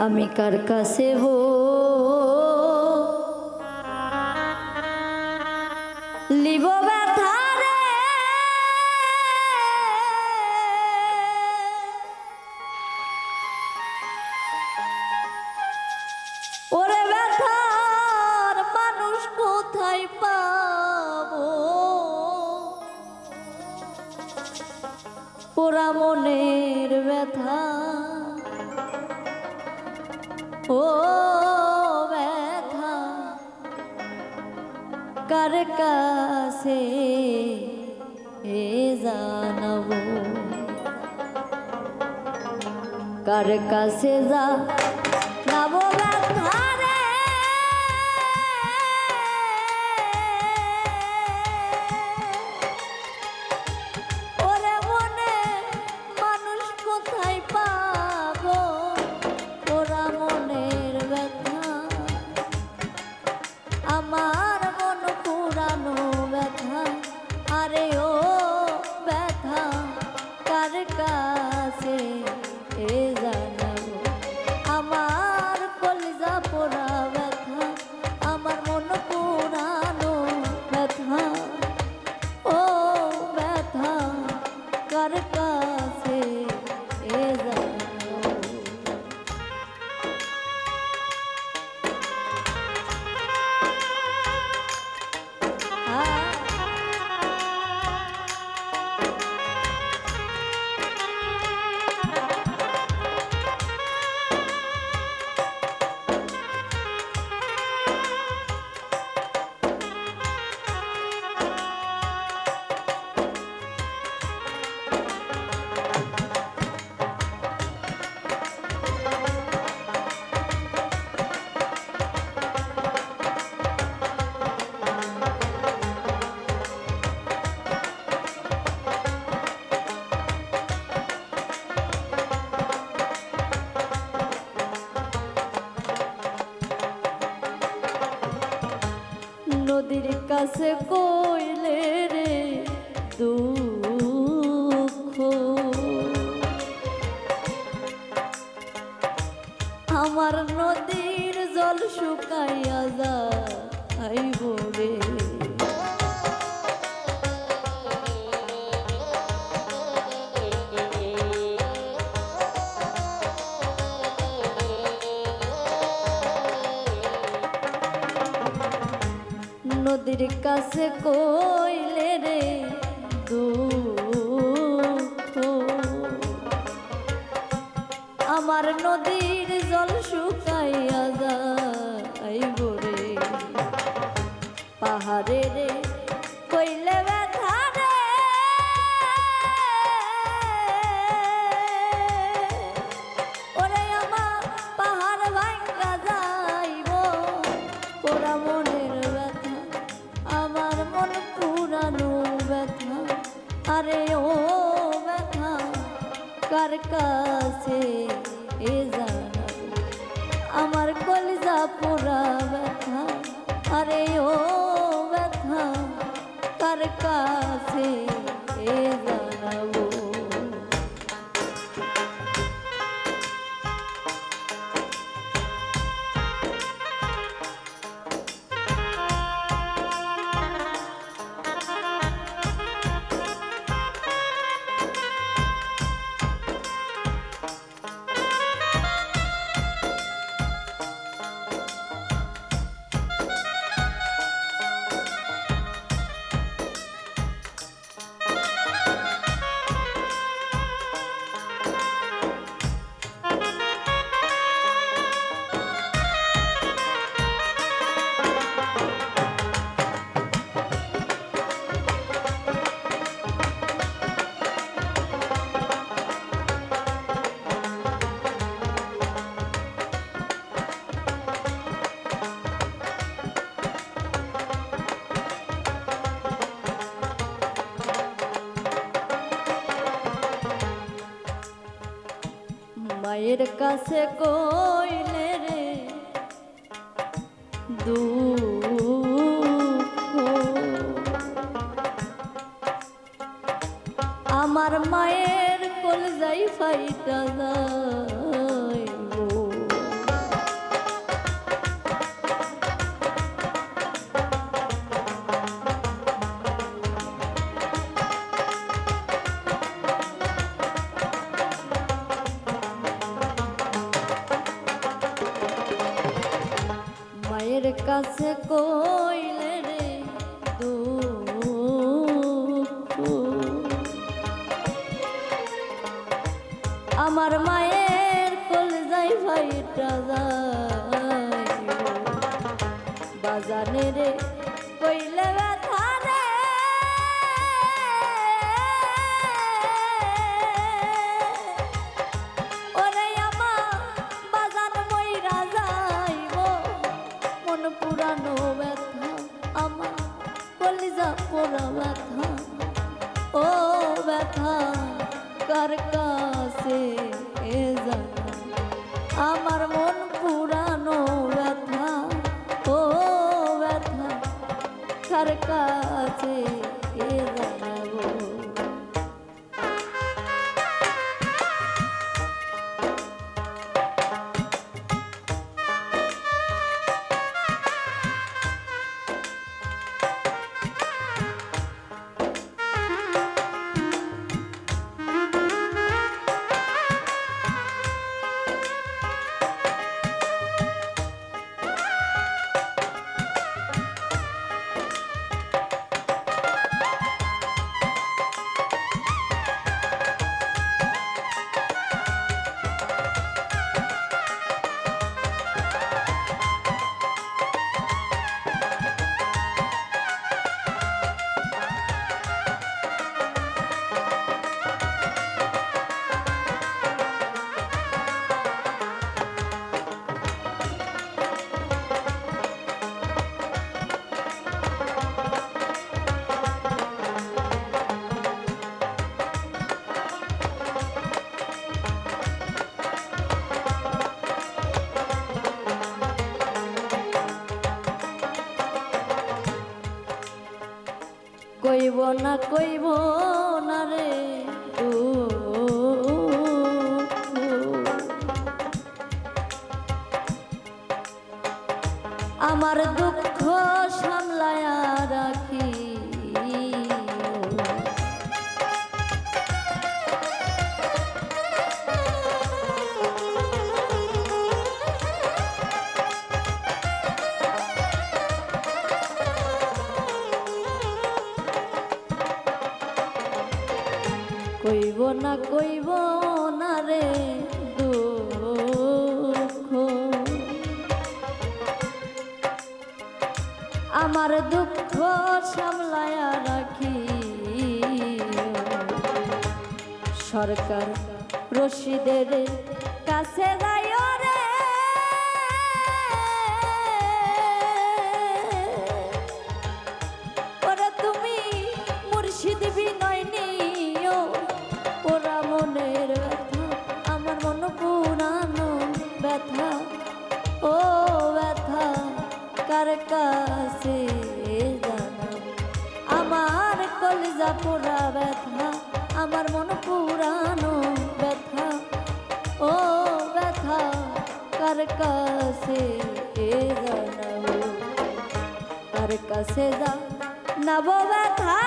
আমি কার কাছে হো ও ব্যথা কার কাছে এ জানাব? কার কাছে যা কাছে কইলে রে দুঃখ। আমার নদীর জল শুকাইয়া যাইব রে। নদীর কাছে কইলে রে আমার নদীর জল শুকাইয়া যাইব রে। পাহাড়ে রে কইলে কার কাছে এ জানাব? আমার কলিজা পোড়া ব্যথা, আরে ও ব্যথা, কার কাছে এ জানাব? কাছে কইলে রে দুঃখ। আমার মায়ের কল যাই ফাইটা যাইব কাছে কইলে রে আমার মায়ের কল যাই ভাইটা বাজানে রে কইলে কাছে কইব না রে? আমার দুঃখ না কইব না রে দুঃখ। আমার দুঃখ সামলায়া রাখি সরকার রশিদের কাছে যাইও রে। ওরা তুমি মুর্শিদ পোড়া ব্যথা আমার মন পুরানো ব্যথা। ও ব্যথা কার কাছে জানাব? তার কাছে ব্যথা